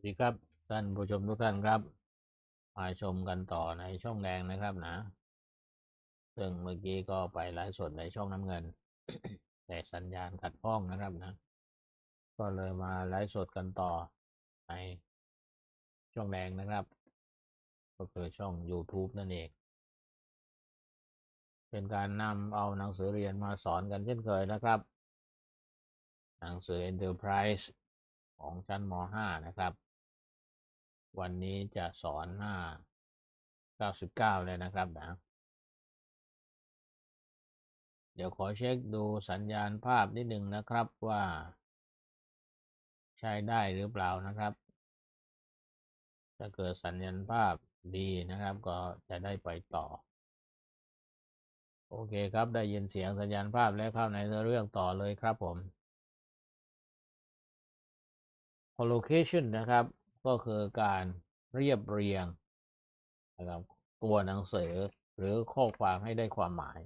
สวัสดีครับท่านผู้ชมทุกท่านครับมาชมกันต่อในช่องแดงนะครับนะ ซึ่งเมื่อกี้ก็ไปไลฟ์สดในช่องน้ำเงิน แต่สัญญาณขัดข้องนะครับนะ ก็เลยมาไลฟ์สดกันต่อในช่องแดงนะครับ ก็คือช่อง YouTube นั่นเอง เป็นการนำเอาหนังสือเรียนมาสอนกันเช่นเคยนะครับ หนังสือ Enterprise ของชั้นม .5 นะครับ วันนี้จะสอนหน้า 99 เลยนะครับนะ เดี๋ยวขอเช็คดูสัญญาณภาพนิดนึงนะครับว่า ใช้ได้หรือเปล่านะครับ ถ้าเกิดสัญญาณภาพดีนะครับ ก็จะได้ไปต่อ โอเคครับ ได้ยินเสียงสัญญาณภาพแล้วเข้าในเรื่องต่อเลยครับผม collocation นะครับ ก็คือการเรียบเรียงนะครับตัวหนังสือหรือข้อความให้ได้ความหมาย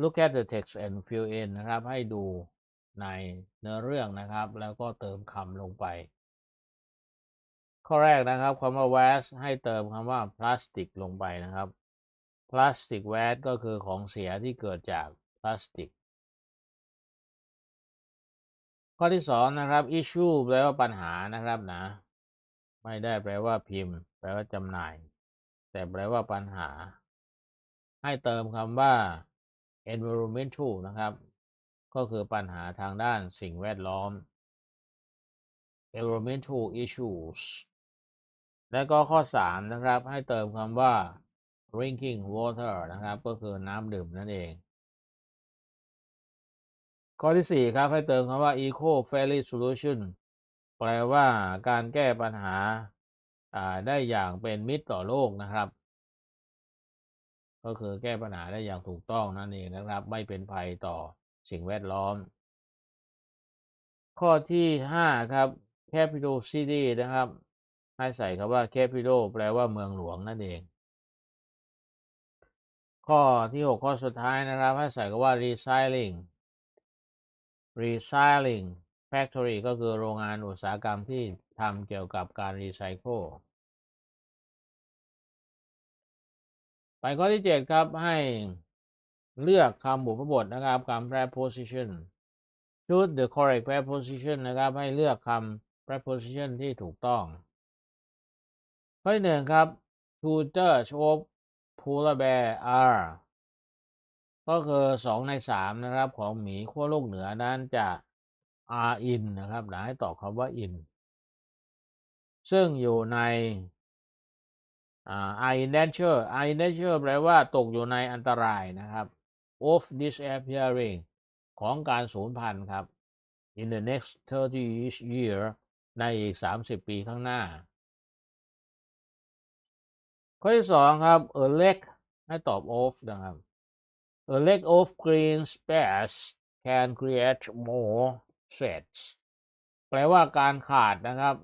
look at the text and fill in นะครับ ให้ดูในเนื้อเรื่องนะครับ แล้วก็เติมคำลงไป ข้อแรกนะครับคำว่า waste ให้เติมคำว่า plastic ลงไปนะครับ plastic waste ก็คือของเสียที่เกิดจากพลาสติก ข้อที่สองนะครับ issue แปลว่าปัญหานะครับนะ ไม่ได้แปลว่าพิมพ์ แปลว่าจำหน่าย แต่แปลว่าปัญหา ให้เติมคำว่า environmental นะครับ ก็คือปัญหาทางด้านสิ่งแวดล้อม environmental issues และก็ข้อ 3 นะครับ ให้เติมคำว่า drinking water นะครับ ก็คือน้ำดื่มนั่นเอง ข้อที่ 4 ครับ ให้เติมคำว่า eco friendly solution แปลว่าการแก้ปัญหาได้อย่างเป็นมิตรต่อโลกนะครับ ก็คือแก้ปัญหาได้อย่างถูกต้องนั่นเองนะครับ ไม่เป็นภัยต่อสิ่งแวดล้อม ข้อที่ 5 ครับ capital city นะครับ ให้ใส่คำว่า capital แปลว่าเมืองหลวงนั่นเอง ข้อที่ 6 ข้อสุดท้ายนะครับ ให้ใส่คำว่า recycling recycling factory ก็คือโรงงานอุตสาหกรรมที่ทำเกี่ยวกับการรีไซเคิลไปข้อที่ 7 ครับ ให้เลือกคำบุพบทนะครับคำ preposition choose the correct preposition นะครับ ให้เลือกคำ preposition ที่ถูกต้อง ข้อที่หนึ่งครับ two thirds of polar bear are ก็คือสองในสามนะครับ ของหมีขั้วโลกเหนือนั้นจะ are in นะครับนะให้ตอบคำว่า in ซึ่งอยู่ใน are in danger are in danger แปลว่าตกอยู่ในอันตรายนะครับ of disappearing ของการสูญพันธุ์ครับ in the next 30 year ในอีก 30 ปีข้างหน้า ข้อที่สองครับ a leg ให้ตอบ of นะครับ a leg of green space can create more threats แปลว่าการขาดนะครับ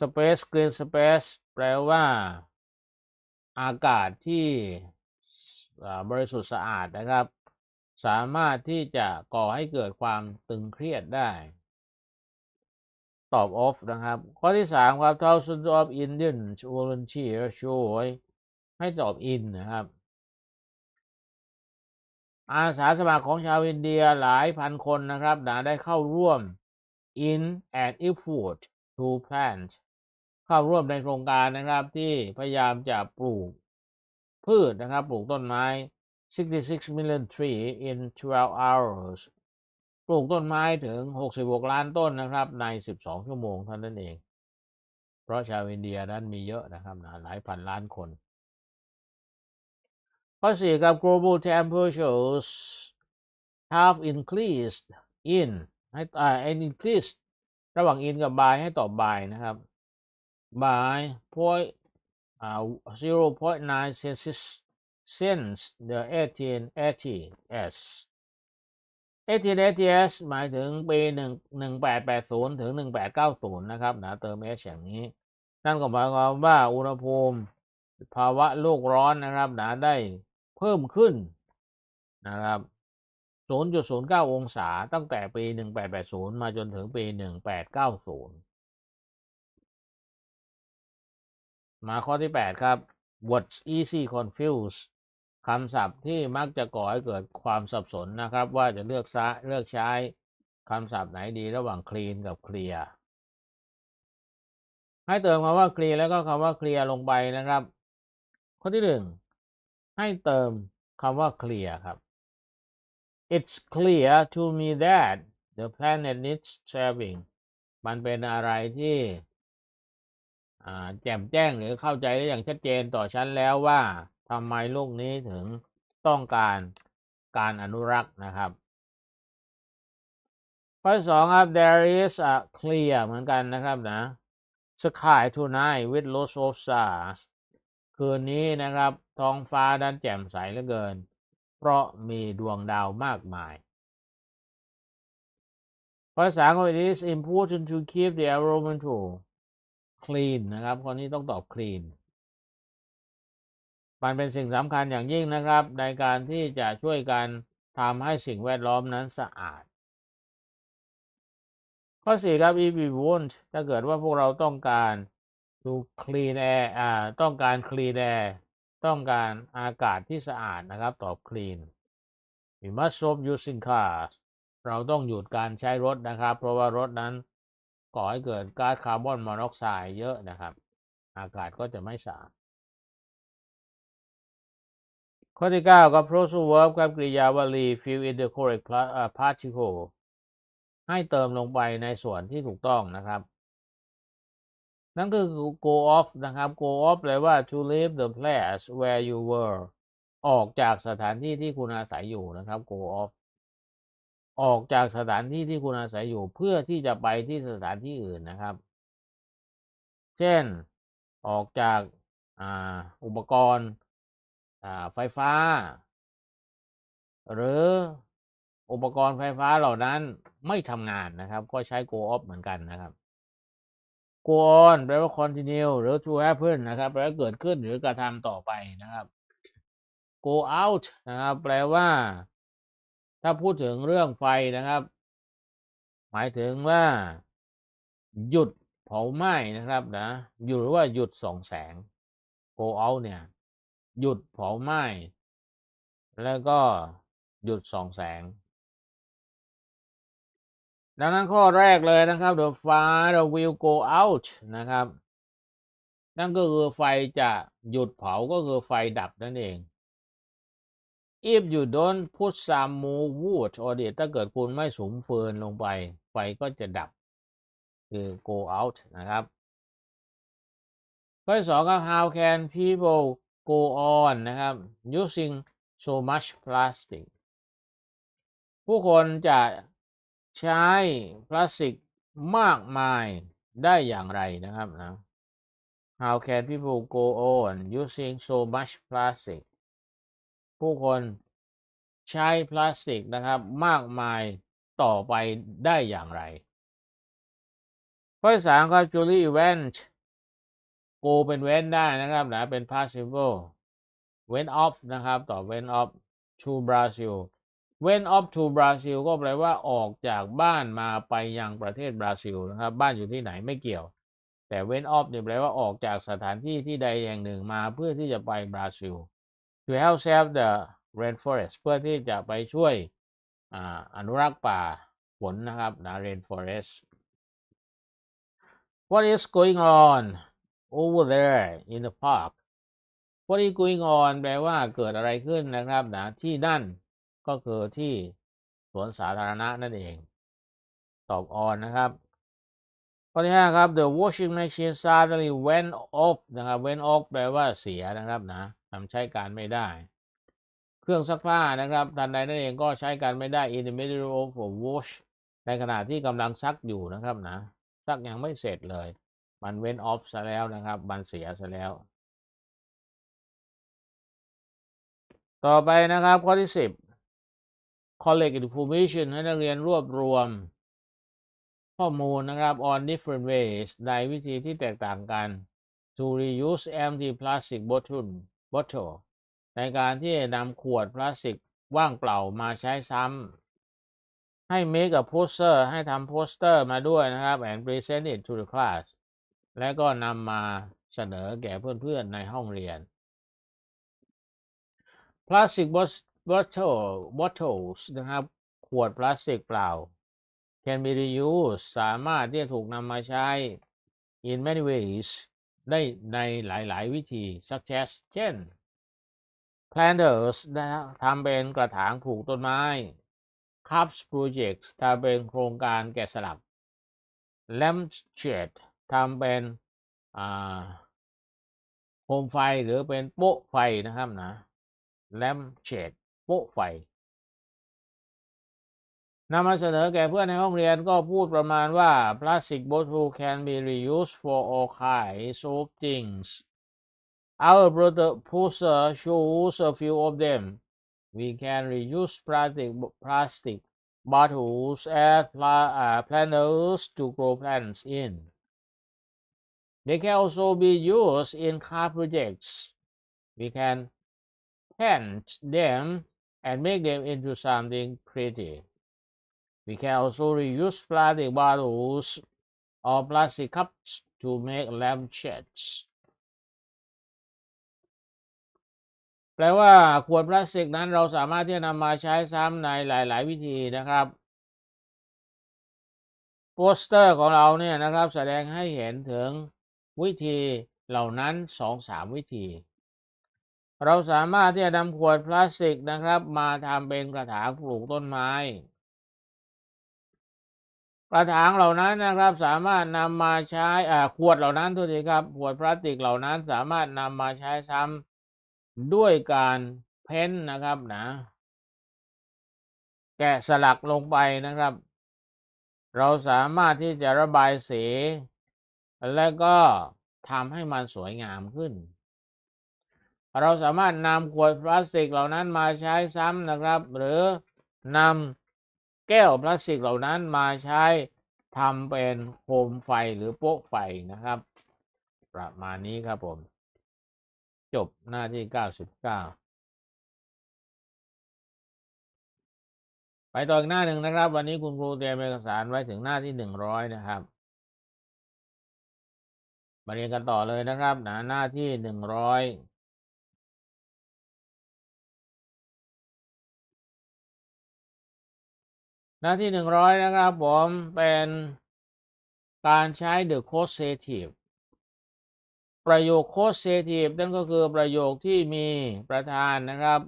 space green space แปลว่าอากาศที่บริสุทธิ์สะอาดนะครับ สามารถที่จะก่อให้เกิดความตึงเครียดได้ ตอบ off นะครับ ข้อที่ 3 ครับ thousands of Indians volunteer ช่วยให้ตอบ in นะครับ อาสาสมัครของชาวอินเดียหลายพันคนนะครับได้เข้าร่วม in an effort to plant เข้าร่วมในโครงการนะครับที่พยายามจะปลูกพืชนะครับปลูกต้นไม้ 66 million tree in 12 hours ปลูกต้นไม้ถึง 66 ล้านต้นนะครับ ใน 12 ชั่วโมงเท่านั้นเอง เพราะชาวอินเดียนั้นมีเยอะนะครับหลายพันล้านคน ข้อ4ครับ global temperatures have increased in ให้อ่า increased ระหว่าง in กับ by ให้ตอบ by นะครับ by point อ่า0.9 Celsius since the 1880s 1880s หมายถึงปี1 1880 ถึง 1890 นะครับนะเติม s อย่างนี้ นั่นก็หมายความว่าอุณหภูมิภาวะโลกร้อนนะครับนะได้ เพิ่มขึ้นนะครับ0.09 องศาตั้งแต่ปี 1880 มาจนถึงปี 1890 มาข้อที่ 8 ครับ words easy confuse คำศัพท์ที่มักจะก่อให้เกิดความสับสนนะครับ ว่าจะเลือกซะเลือกใช้คำศัพท์ไหนดีระหว่าง clean กับ clear ให้เติมคำว่า clear แล้วก็คำว่า clear ลงไปนะครับ ข้อที่ 1 ให้เติมคำว่า clear ครับ It's clear to me that the planet needs saving มันเป็นอะไรที่แจ่มแจ้งหรือเข้าใจได้อย่างชัดเจนต่อฉันแล้วว่าทำไมโลกนี้ถึงต้องการการอนุรักษ์นะครับข้อสองครับ there is a clear เหมือนกันนะครับนะ sky tonight with lots of stars คืนนี้นะครับ ท้องฟ้าด้านแจ่มใสเหลือเกิน เพราะมีดวงดาวมากมายข้อสามก็ it is important to keep the environmental clean นะครับข้อนี้ต้องตอบ clean มันเป็นสิ่งสำคัญอย่างยิ่งนะครับ ในการที่จะช่วยกันทำให้สิ่งแวดล้อมนั้นสะอาด ข้อสี่ครับ if we want ถ้าเกิดว่าพวกเราต้องการ to clean air อ่าต้องการ clean air ต้องการอากาศที่สะอาดนะครับตอบ clean we must stop using cars เราต้องหยุดการใช้รถนะครับ เพราะว่ารถนั้นก่อให้เกิดก๊าซคาร์บอนมอนอกไซด์เยอะนะครับ อากาศก็จะไม่สะอาดข้อที่ 9ครับ phrasal verb ครับกริยาวลี fill in the correct pla- อ่า particle ให้เติมลงไปในส่วนที่ถูกต้องนะครับ นั่นคือ go off นะครับ go off แปลว่า to leave the place where you were ออกจากสถานที่ที่คุณอาศัยอยู่นะครับ go off ออกจากสถานที่ที่คุณอาศัยอยู่เพื่อที่จะไปที่สถานที่อื่นนะครับ เช่น ออกจากอ,อุปกรณ์ไฟฟ้า หรืออุปกรณ์ไฟฟ้าเหล่านั้นไม่ทำงานนะครับ ก็ใช้ go off เหมือนกันนะครับ go on แปลว่า continue หรือ to happen นะครับแปลว่าเกิดขึ้นหรือกระทำต่อไปนะครับ go out นะครับ แปลว่า ถ้าพูดถึงเรื่องไฟนะครับ หมายถึงว่า หยุดเผาไหม้นะครับนะหยุดหรือว่าหยุดส่องแสง go out เนี่ย หยุดเผาไหม้แล้วก็หยุดส่องแสง ดังนั้นข้อแรกเลยนะครับ the fire will go out นะครับ นั่นก็คือไฟจะหยุดเผาก็คือไฟดับนั่นเอง if you don't put some more wood on it ถ้าเกิดคุณไม่สุมฟืนลงไป ไฟก็จะดับ คือ go out นะครับ ข้อสองครับ how can people go on นะครับ using so much plastic ผู้คนจะ ใช้พลาสติกมากมายได้อย่างไรนะครับนะ how can people go on using so much plastic ผู้คนใช้พลาสติกนะครับมากมายต่อไปได้อย่างไรข้อที่สามครับ Julie went go เป็น went ได้นะครับนะเป็น participle went off นะครับ ต่อ went off to Brazil went off to Brazil ก็แปลว่าออกจากบ้านมาไปยังประเทศบราซิลนะครับ บ้านอยู่ที่ไหนไม่เกี่ยว แต่ went off เนี่ยแปลว่าออกจากสถานที่ที่ใดแห่งหนึ่งมาเพื่อที่จะไปบราซิล to help save the rainforest เพื่อที่จะไปช่วยออนุรักษ์ป่าฝนนะครับนะ rainforest What is going on over there in the park What is going on แปลว่าเกิดอะไรขึ้นนะครับนะที่นั่น ก็คือที่สวนสาธารณะนั่นเอง ตอบ on นนะครับข้อที่ห้าครับ the washing machine suddenly went off นะครับ went off แปลว่าเสียนะครับนะทำใช้การไม่ได้ เครื่องซักผ้านะครับทันใดนั่นเองก็ใช้การไม่ได้ in the middle of a wash ในขณะที่กำลังซักอยู่นะครับนะ ซักยังไม่เสร็จเลย มัน went off ซะแล้วนะครับ มันเสียซะแล้ว ต่อไปนะครับข้อที่สิบ collect information ให้นักเรียนรวบรวม ข้อมูลนะครับ on different ways ในวิธีที่แตกต่างกัน to reuse empty plastic bottle bottle ในการที่นำขวดพลาสติกว่างเปล่ามาใช้ซ้ำให้ make a poster ให้ทำโปสเตอร์มาด้วยนะครับ and present it to the class และก็นำมาเสนอแก่เพื่อนๆในห้องเรียน Plastic bottle bottles นะครับ ขวดพลาสติกเปล่า can be reused สามารถที่จะถูกนำมาใช้ in many ways ได้ในหลาย ๆ วิธี such as เช่น planters นะฮะทำเป็นกระถางปลูกต้นไม้ cups projects ทำเป็นโครงการแกะสลัก lampshade ทำเป็นอ่าโคมไฟหรือเป็นโป๊ะไฟนะครับนะ lampshade โป๊ะไฟนำมาเสนอแก่เพื่อนในห้องเรียนก็พูดประมาณว่า plastic bottle can be reused for all kinds of things our proposal shows a few of them we can reuse plastic plastic bottles as pla- uh, planters to grow plants in they can also be used in car projects we can paint them and make them into something pretty we can also reuse plastic bottles or plastic cups to make lampshades แปลว่าขวดพลาสติกนั้นเราสามารถที่จะนำมาใช้ซ้ำในหลาย ๆ วิธีนะครับ โปสเตอร์ของเราเนี่ยนะครับแสดงให้เห็นถึงวิธีเหล่านั้นสองสามวิธี เราสามารถที่จะนำขวดพลาสติกนะครับ มาทำเป็นกระถางปลูกต้นไม้ กระถางเหล่านั้นนะครับสามารถนำมาใช้ขวดเหล่านั้นทุกทีครับขวดพลาสติกเหล่านั้นสามารถนำมาใช้ซ้ำด้วยการเพ้นนะครับนะ แกะสลักลงไปนะครับ เราสามารถที่จะระบายสี และก็ทำให้มันสวยงามขึ้น เราสามารถนำขวดพลาสติกเหล่านั้นมาใช้ซ้ำนะครับ หรือนำแก้วพลาสติกเหล่านั้นมาใช้ทำเป็นโคมไฟหรือโป๊ะไฟนะครับ ประมาณนี้ครับผม จบหน้าที่ 99 ไปต่ออีกหน้าหนึ่งนะครับ วันนี้คุณครูเตรียมเอกสารไว้ถึงหน้าที่ 100 นะครับมาเรียนกันต่อเลยนะครับ หนาหน้าที่ 100 หน้าที่100นะครับผมเป็นการใช้ the causative ประโยค causative นั่นก็คือประโยคที่มีประธานนะครับ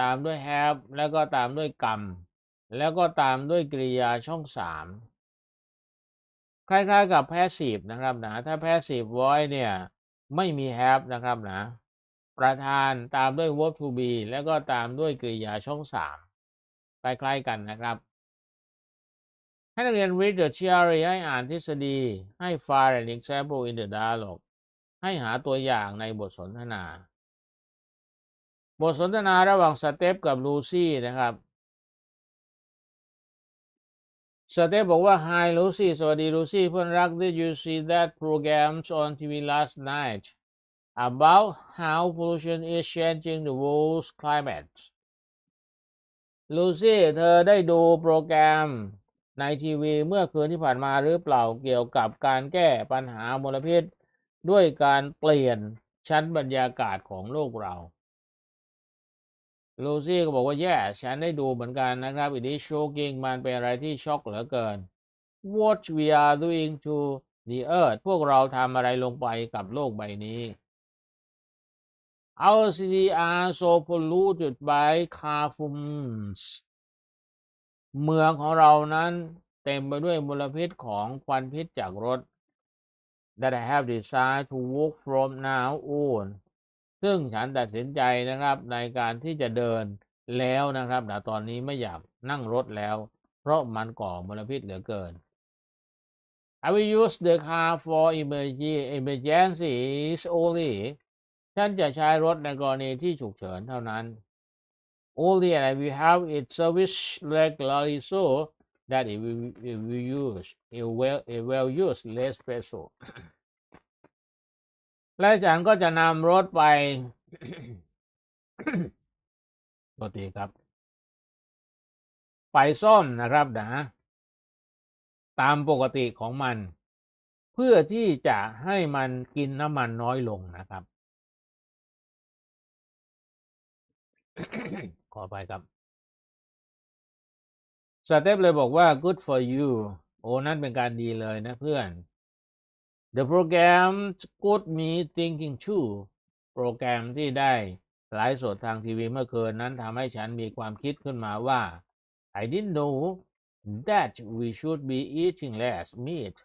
ตามด้วย have แล้วก็ตามด้วยกรรม แล้วก็ตามด้วยกริยาช่องสามคล้ายๆกับ passive นะครับนะถ้า passive voice เนี่ย ไม่มี have นะครับนะ ประธานตามด้วย verb to be แล้วก็ตามด้วยกริยาช่องสามคล้ายๆกันนะครับ ให้นักเรียน read the theory ให้อ่านทฤษฎี ให้ find an example in the dialogue ให้หาตัวอย่างในบทสนทนา บทสนทนาระหว่างสเตปกับลูซี่นะครับสเตปบอกว่า Hi Lucy สวัสดีลูซี่เพื่อนรัก Did you see that programs on TV last night about how pollution is changing the world's climate ลูซี่เธอได้ดูโปรแกรม ในทีวีเมื่อคืนที่ผ่านมาหรือเปล่าเกี่ยวกับการแก้ปัญหามลพิษ ด้วยการเปลี่ยนชั้นบรรยากาศของโลกเราลูซี่ก็บอกว่าแย่ฉันได้ดูเหมือนกันนะครับอีนี้โชกิงมันเป็นอะไรที่ช็อกเหลือเกิน What we are doing to the earth พวกเราทำอะไรลงไปกับโลกใบนี้ Our city are so polluted by car fumes เมืองของเรานั้นเต็มไปด้วยมลพิษของควันพิษจากรถ that I have decided to walk from now on ซึ่งฉันตัดสินใจนะครับในการที่จะเดินแล้วนะครับนะตอนนี้ไม่อยากนั่งรถแล้ว เพราะมันก่อมลพิษเหลือเกิน I will use the car for emergency emergencies only ฉันจะใช้รถในกรณีที่ฉุกเฉินเท่านั้น Only and I will have it serviced regularly so that it will, it will use it will it will use less petrol และฉันก็จะนำรถไปปกติครับ ไปซ่อมนะครับนะ ตามปกติของมัน เพื่อที่จะให้มันกินน้ำมันน้อยลงนะครับ อไปครับสเตปเลยบอกว่า good for you โอ้นั่นเป็นการดีเลยนะเพื่อน The program got me thinking too โปรแกรมที่ได้ไลฟ์สดทางทีวีเมื่อคืนนั้นทำให้ฉันมีความคิดขึ้นมาว่า I didn't know that we should be eating less meat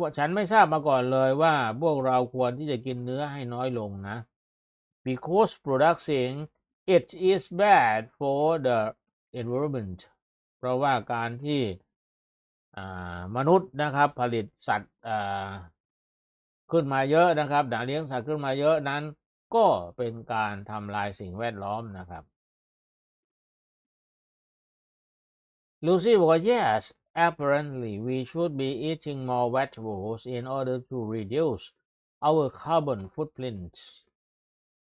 ว่าฉันไม่ทราบมาก่อนเลยว่าพวกเราควรที่จะกินเนื้อให้น้อยลงนะ because production it is bad for the environment เพราะว่าการที่มนุษย์นะครับผลิตสัตว์ขึ้นมาเยอะนะครับด่าเลี้ยงสัตว์ขึ้นมาเยอะนั้น ก็เป็นการทำลายสิ่งแวดล้อมนะครับลูซี่บอกว่า yes apparently we should be eating more vegetables in order to reduce our carbon footprint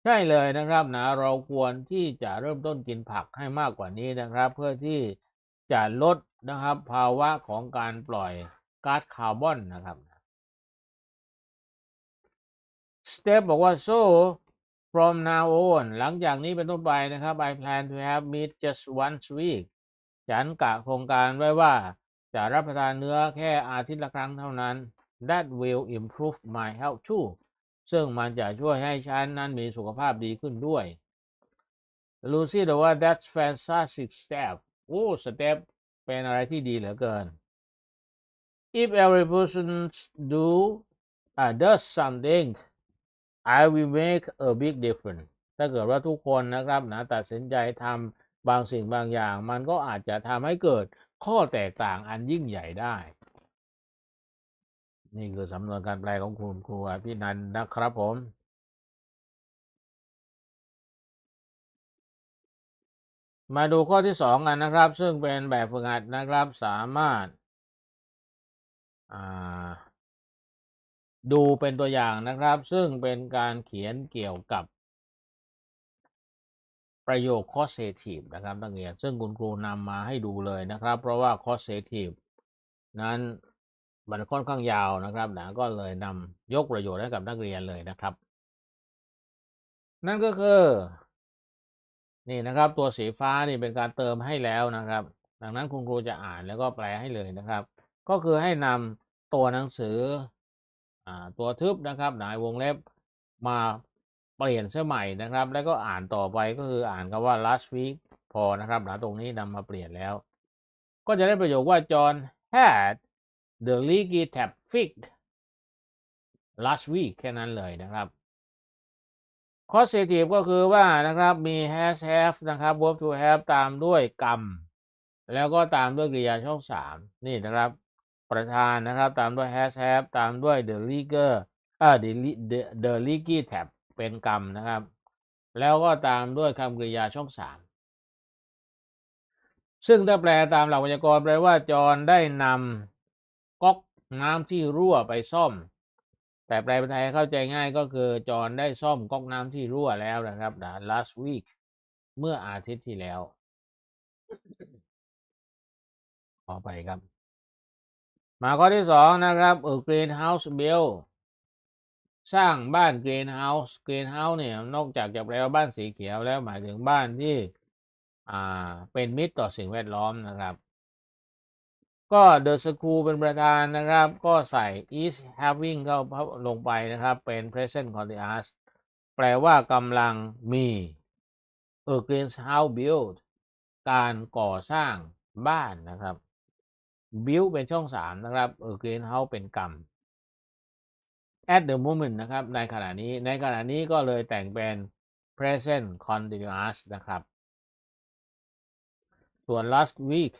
ใช่เลยนะครับนะเราควรที่จะเริ่มต้นกินผักให้มากกว่านี้นะครับ เพื่อที่จะลดนะครับ ภาวะของการปล่อยก๊าซคาร์บอนนะครับสเตปบอกว่า so from now on หลังจากนี้เป็นต้นไปนะครับ I plan to have meat just once a week ฉันกะโครงการไว้ว่าจะรับประทานเนื้อแค่อาทิตย์ละครั้งเท่านั้น that will improve my health too ซึ่งมันจะช่วยให้ฉันนั้นมีสุขภาพดีขึ้นด้วย ลูซี่บอกว่า that's fantastic step โอ้สเต็ปเป็นอะไรที่ดีเหลือเกิน if every person do uh, does something I will make a big difference ถ้าเกิดว่าทุกคนนะครับนะตัดสินใจทำบางสิ่งบางอย่าง มันก็อาจจะทำให้เกิดข้อแตกต่างอันยิ่งใหญ่ได้ นี่คือสำนวนการแปลของคุณครูพี่นันนะครับผม มาดูข้อที่สองกันนะครับ ซึ่งเป็นแบบฝึกหัดนะครับสามารถดูเป็นตัวอย่างนะครับ ซึ่งเป็นการเขียนเกี่ยวกับประโยค causative นะครับนักเรียนซึ่งคุณครูนำมาให้ดูเลยนะครับ เพราะว่า causative นั้น มันค่อนข้างยาวนะครับนะก็เลยนำยกประโยชน์ให้กับนักเรียนเลยนะครับ นั่นก็คือ นี่นะครับ ตัวสีฟ้านี่เป็นการเติมให้แล้วนะครับ ดังนั้นคุณครูจะอ่านแล้วก็แปลให้เลยนะครับ ก็คือให้นำตัวหนังสือตัวทึบนะครับหนายวงเล็บมาเปลี่ยนเสื้อใหม่นะครับ แล้วก็อ่านต่อไปก็คืออ่านคำว่า last week พอนะครับหนาตรงนี้นำมาเปลี่ยนแล้ว ก็จะได้ประโยคว่า John had the leaky tap fixed last week แค่นั้นเลยนะครับ causative ก็คือว่านะครับมี has have นะครับ verb to have ตามด้วยกรรม แล้วก็ตามด้วยกริยาช่องสามนี่นะครับ ประธานนะครับตามด้วย has have ตามด้วย the leaker อ่า the the leaky tab เป็นกรรมนะครับ แล้วก็ตามด้วยคำกริยาช่องสามซึ่งถ้าแปลตามหลักไวยากรณ์แปลว่าจอนได้นำ ก๊อกน้ำที่รั่วไปซ่อม แต่แปลเป็นไทยเข้าใจง่ายก็คือจอนได้ซ่อมก๊อกน้ำที่รั่วแล้วนะครับ last week เมื่ออาทิตย์ที่แล้ว ขอไปครับ มาข้อที่สองนะครับเออกรีนเฮาส์เบลสร้างบ้านกรีนเฮาส์กรีนเฮาส์เนี่ยนอกจากจะแปลว่าบ้านสีเขียวแล้วหมายถึงบ้านที่ อ่าเป็นมิตรต่อสิ่งแวดล้อมนะครับ ก็เดอะสกูเป็นประธานนะครับ ก็ใส่ is having เข้าลงไปนะครับ เป็น present continuous แปลว่ากำลังมีเออกรีนเฮาส์บิลการก่อสร้างบ้านนะครับบิวเป็นช่องสามนะครับเออ green house เป็นกรรม at the moment นะครับ ในขณะนี้ ในขณะนี้ก็เลยแต่งเป็น present continuous นะครับ ส่วน last week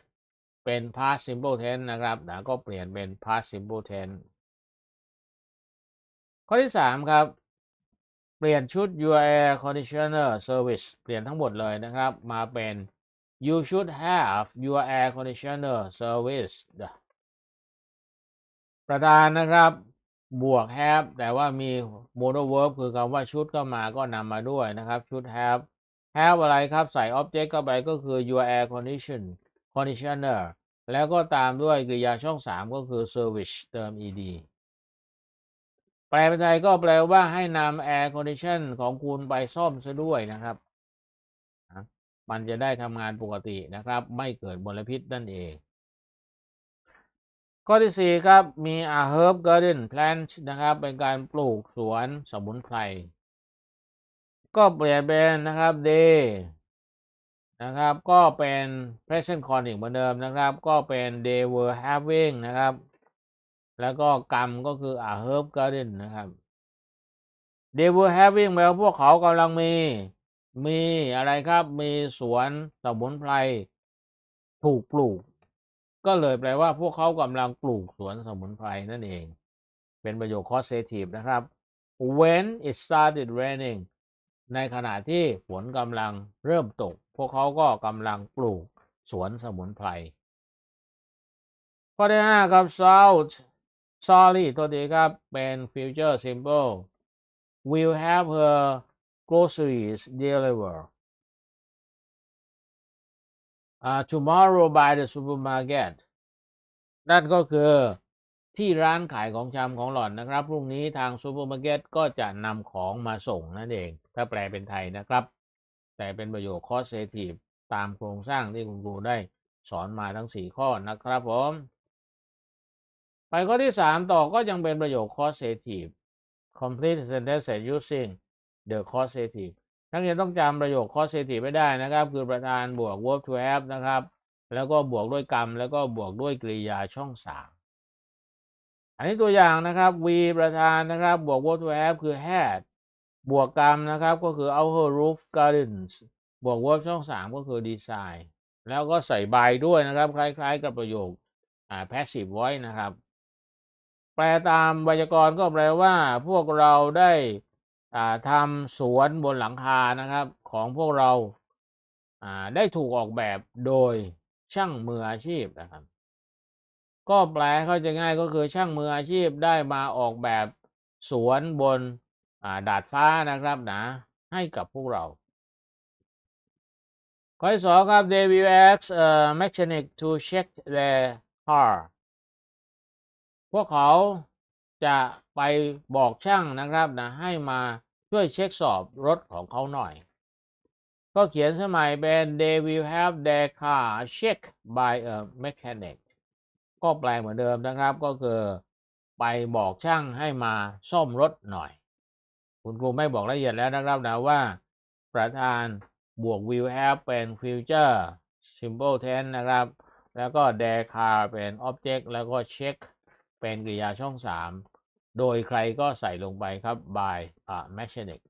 เป็น past simple tense นะครับนะก็เปลี่ยนเป็น past simple tense ข้อที่สามครับ เปลี่ยนชุด your air conditioner service เปลี่ยนทั้งหมดเลยนะครับ มาเป็น you should have your air conditioner service ประธานนะครับบวก have แต่ว่ามี modal verb คือคำว่าชุดก็มาก็นำมาด้วยนะครับ ชุด have have อะไรครับ ใส่ object เข้าไปก็คือ your air condition conditioner แล้วก็ตามด้วยกริยาช่องสามก็คือ service เติม ed แปลเป็นไทยก็แปลว่าให้นำ air condition ของคุณไปซ่อมซะด้วยนะครับ มันจะได้ทำงานปกตินะครับ ไม่เกิดมลพิษนั่นเอง ข้อที่ 4 ครับมี a herb garden plant นะครับ เป็นการปลูกสวนสมุนไพร ก็เปลี่ยนเป็นนะครับ day นะครับ ก็เป็น present con อีกเหมือนเดิมนะครับ ก็เป็น they were having นะครับ แล้วก็กรรมก็คือ a herb garden นะครับ they were having แปลว่าพวกเขากำลังมี มีอะไรครับ มีสวนสมุนไพรถูกปลูก ก็เลยแปลว่าพวกเขากำลังปลูกสวนสมุนไพรนั่นเอง เป็นประโยค causative นะครับ when it started raining ในขณะที่ฝนกำลังเริ่มตก พวกเขาก็กำลังปลูกสวนสมุนไพร ข้อที่ห้าครับ south sorry ตัวดีครับ เป็น future simple will have her groceries delivered uh, tomorrow by the supermarket นั่นก็คือที่ร้านขายของชำของหล่อนนะครับ พรุ่งนี้ทางซูเปอร์มาร์เก็ตก็จะนำของมาส่งนั่นเอง ถ้าแปลเป็นไทยนะครับ แต่เป็นประโยค causative ตามโครงสร้างที่คุณครูได้สอนมาทั้ง 4 ข้อนะครับผม ไปข้อที่ 3 ต่อก็ยังเป็นประโยค causative complete sentence using the causative นักเรียนต้องจำประโยค causative ไว้ได้นะครับ คือประธานบวก verb to have นะครับ แล้วก็บวกด้วยกรรม แล้วก็บวกด้วยกริยาช่องสามอันนี้ตัวอย่างนะครับ v ประธานนะครับ บวก verb to have คือ had บวกกรรมนะครับก็คือ our roof gardens บวก verb ช่องสามก็คือ design แล้วก็ใส่ by ด้วยนะครับ คล้ายๆ กับประโยคอ่า passive voice นะครับ แปลตามไวยากรณ์ก็แปลว่า พวกเราได้ทำสวนบนหลังคานะครับ ของพวกเราอ่าได้ถูกออกแบบโดยช่างมืออาชีพนะครับ ก็แปลเข้าใจง่ายก็คือช่างมืออาชีพได้มาออกแบบสวนบน ดาดฟ้านะครับนะให้กับพวกเรา ข้อที่สองครับ they will ask a mechanic to check their car พวกเขาจะไปบอกช่างนะครับนะให้มาช่วยเช็คสอบรถของเขาหน่อย ก็เขียนสมัยเป็น they will have their car checked by a mechanic ก็แปลเหมือนเดิมนะครับก็คือไปบอกช่างให้มาซ่อมรถหน่อย คุณครูไม่บอกละเอียดแล้วนะครับนะว่า ประธานบวก will have เป็น future simple tense นะครับ แล้วก็ their car เป็น object แล้วก็ check เป็นกริยาช่อง 3 โดยใครก็ใส่ลงไปครับ by a mechanic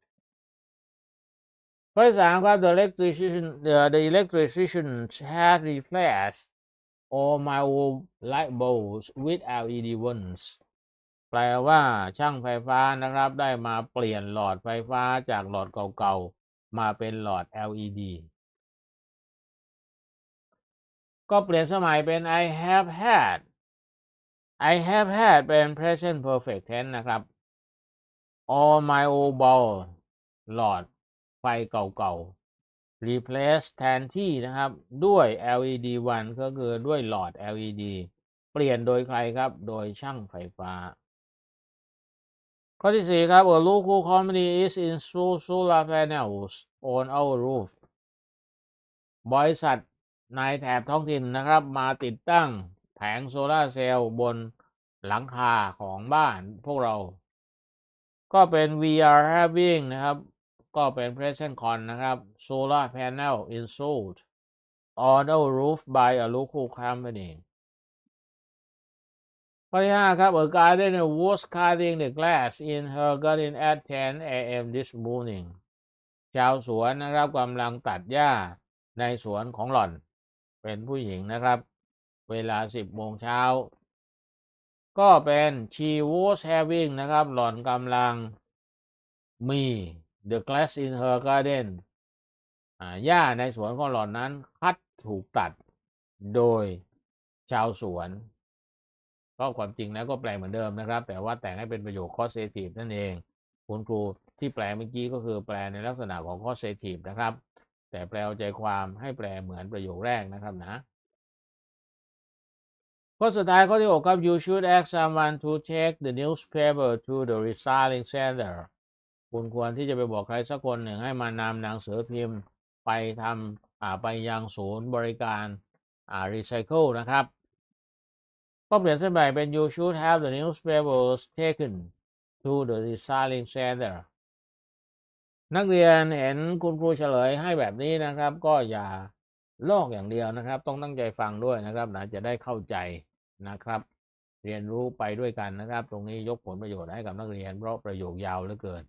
ข้อที่สามครับ the electrician the, the electrician has replaced all my old light bulbs with LED ones แปลว่าช่างไฟฟ้านะครับ ได้มาเปลี่ยนหลอดไฟฟ้าจากหลอดเก่าๆ มาเป็นหลอด LED ก็เปลี่ยนสมัยเป็น I have had I have had เป็น present perfect tense นะครับ all my old bulb หลอดไฟเก่าๆ replace แทนที่นะครับ ด้วย LED 1ก็คือด้วยหลอด LED เปลี่ยนโดยใครครับ โดยช่างไฟฟ้า ข้อที่4ครับ a local company is in s o solar panels on our roof บริษัทในแถบท้องถิ่นนะครับ มาติดตั้งแผงโซลาเซลล์บนหลังคาของบ้านพวกเรา ก็เป็น VR having นะครับ ก็เป็น present con นะครับ solar panel installed on our roof by a local company ข้อที่5ครับ a garden was cutting the grass in her garden at 10 a.m. this morning ชาวสวนนะครับกำลังตัดหญ้าในสวนของหล่อน เป็นผู้หญิงนะครับ เวลา10โมงเช้า ก็เป็น she was having นะครับหล่อนกำลังมี the grass in her garden หญ้าในสวนของหล่อนนั้นคัดถูกตัดโดยชาวสวน ก็ความจริงแล้วก็แปลเหมือนเดิมนะครับ แต่ว่าแต่งให้เป็นประโยค causative นั่นเอง คุณครูที่แปลเมื่อกี้ก็คือแปลในลักษณะของ causative นะครับ แต่แปลเอาใจความให้แปลเหมือนประโยคแรกนะครับนะข้อสุดท้ายข้อที่หกครับ you should ask someone to take the newspaper to the recycling center คุณควรที่จะไปบอกใครสักคนหนึ่งให้มานำหนังสือพิมพ์ไปทำไปยังศูนย์บริการอ่า recycle นะครับ ก็เปลี่ยนเส้นใหม่เป็น you should have the newspapers taken to the recycling center นักเรียนเห็นคุณครูเฉลยให้แบบนี้นะครับ ก็อย่าลอกอย่างเดียวนะครับ ต้องตั้งใจฟังด้วยนะครับนะจะได้เข้าใจนะครับ เรียนรู้ไปด้วยกันนะครับ ตรงนี้ยกผลประโยชน์ให้กับนักเรียน เพราะประโยคยาวเหลือเกิน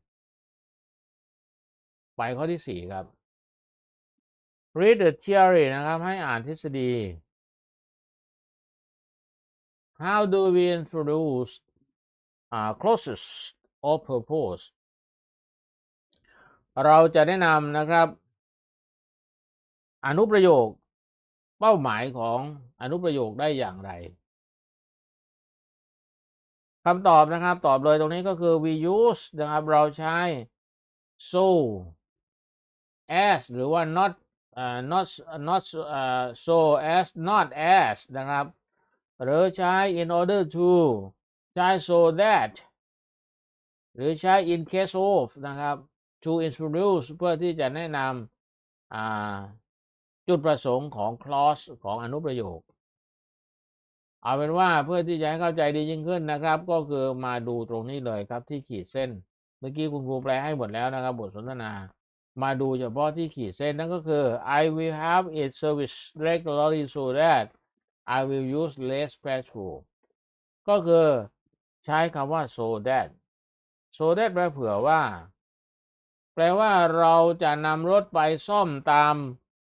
ไปข้อที่สี่ครับ read the theory นะครับ ให้อ่านทฤษฎี how do we introduce uh, clauses of purpose เราจะแนะนำนะครับ อนุประโยคเป้าหมายของอนุประโยคได้อย่างไรคำตอบนะครับตอบเลยตรงนี้ก็คือ we use นะครับเราใช้ so as หรือว่า not อ่า not not อ่า so as not as นะครับ หรือใช้ in order to ใช้ so that หรือใช้ in case of นะครับ to introduce เพื่อที่จะแนะนำจุดประสงค์ของ clause ของอนุประโยค เอาเป็นว่าเพื่อที่จะให้เข้าใจดียิ่งขึ้นนะครับ ก็คือมาดูตรงนี้เลยครับที่ขีดเส้น เมื่อกี้คุณครูแปลให้หมดแล้วนะครับ บทสนทนา มาดูเฉพาะที่ขีดเส้นนั่นก็คือ I will have it service regularly so that I will use less petrol ก็คือใช้คำว่า so that so that แปลเผื่อว่า แปลว่าเราจะนำรถไปซ่อมตาม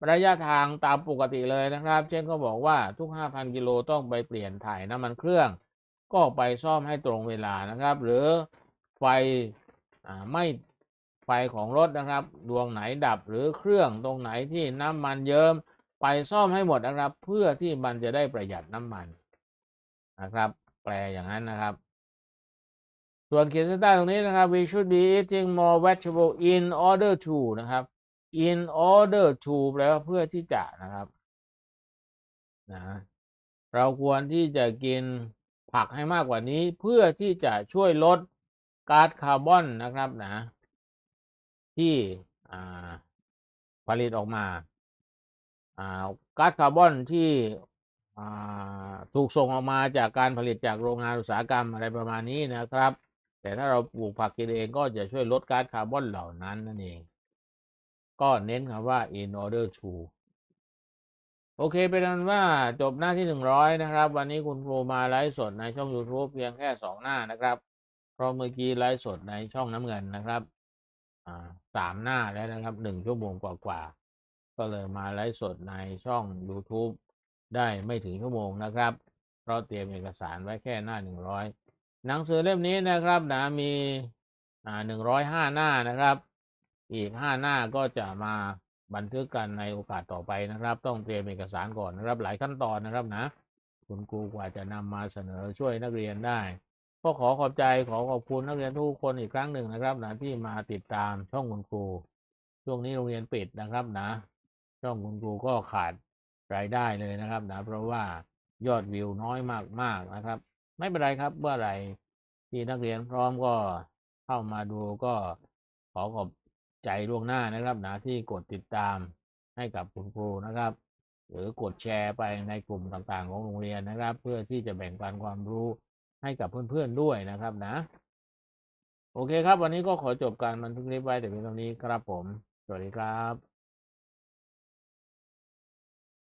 ระยะทางตามปกติเลยนะครับ เช่นก็บอกว่าทุก 5,000 กิโลต้องไปเปลี่ยนถ่ายน้ำมันเครื่อง ก็ไปซ่อมให้ตรงเวลานะครับ หรือไฟอไม่ไฟของรถนะครับ ดวงไหนดับหรือเครื่องตรงไหนที่น้ำมันเยิ้ม ไปซ่อมให้หมดนะครับ เพื่อที่มันจะได้ประหยัดน้ำมันนะครับ แปลอย่างนั้นนะครับ ส่วนขีดเส้นใต้ตรงนี้นะครับ we should be eating more vegetable in order to นะครับ in order to แปลว่าเพื่อที่จะนะครับนะเราควรที่จะกินผักให้มากกว่านี้เพื่อที่จะช่วยลดก๊าซคาร์บอนนะครับนะ ที่ผลิตออกมา ก๊าซคาร์บอนที่ถูกส่งออกมาจากการผลิตจากโรงงานอุตสาหกรรมอะไรประมาณนี้นะครับ แต่ถ้าเราปลูกผักกินเองก็จะช่วยลดก๊าซคาร์บอนเหล่านั้นนั่นเอง ก็เน้นคำว่า in order to โอเคเป็นนั้นว่าจบหน้าที่หนึ่งร้อยนะครับ วันนี้คุณครูมาไลฟ์สดในช่อง YouTube เพียงแค่สองหน้านะครับ เพราะเมื่อกี้ไลฟ์สดในช่องน้ำเงินนะครับสามหน้าแล้วนะครับหนึ่งชั่วโมงกว่าๆ ก็เลยมาไลฟ์สดในช่อง YouTube ได้ไม่ถึงชั่วโมงนะครับ เพราะเตรียมเอกสารไว้แค่หน้าหนึ่งร้อยหนังสือเล่มนี้นะครับนะมีอ่าหนึ่งร้อยห้าหน้านะครับ อีกห้าหน้าก็จะมาบันทึกกันในโอกาสต่อไปนะครับ ต้องเตรียมเอกสารก่อนนะครับ หลายขั้นตอนนะครับนะคุณครูกว่าจะนำมาเสนอช่วยนักเรียนได้ก็ขอขอบใจขอขอบคุณนักเรียนทุกคนอีกครั้งหนึ่งนะครับนะที่มาติดตามช่องคุณครูช่วงนี้โรงเรียนปิดนะครับนะ ช่องคุณครูก็ขาดรายได้เลยนะครับนะเพราะว่ายอดวิวน้อยมากๆนะครับ ไม่เป็นไรครับเมื่อไหร่ที่นักเรียนพร้อมก็เข้ามาดูก็ขอขอบใจล่วงหน้านะครับนะที่กดติดตามให้กับคุณครูนะครับ หรือกดแชร์ไปในกลุ่มต่างๆ ของโรงเรียนนะครับ เพื่อที่จะแบ่งปันความรู้ให้กับเพื่อนๆด้วยนะครับนะ โอเคครับ วันนี้ก็ขอจบการบันทึกคลิปไว้แต่เพียงเท่านี้ครับผม สวัสดีครับ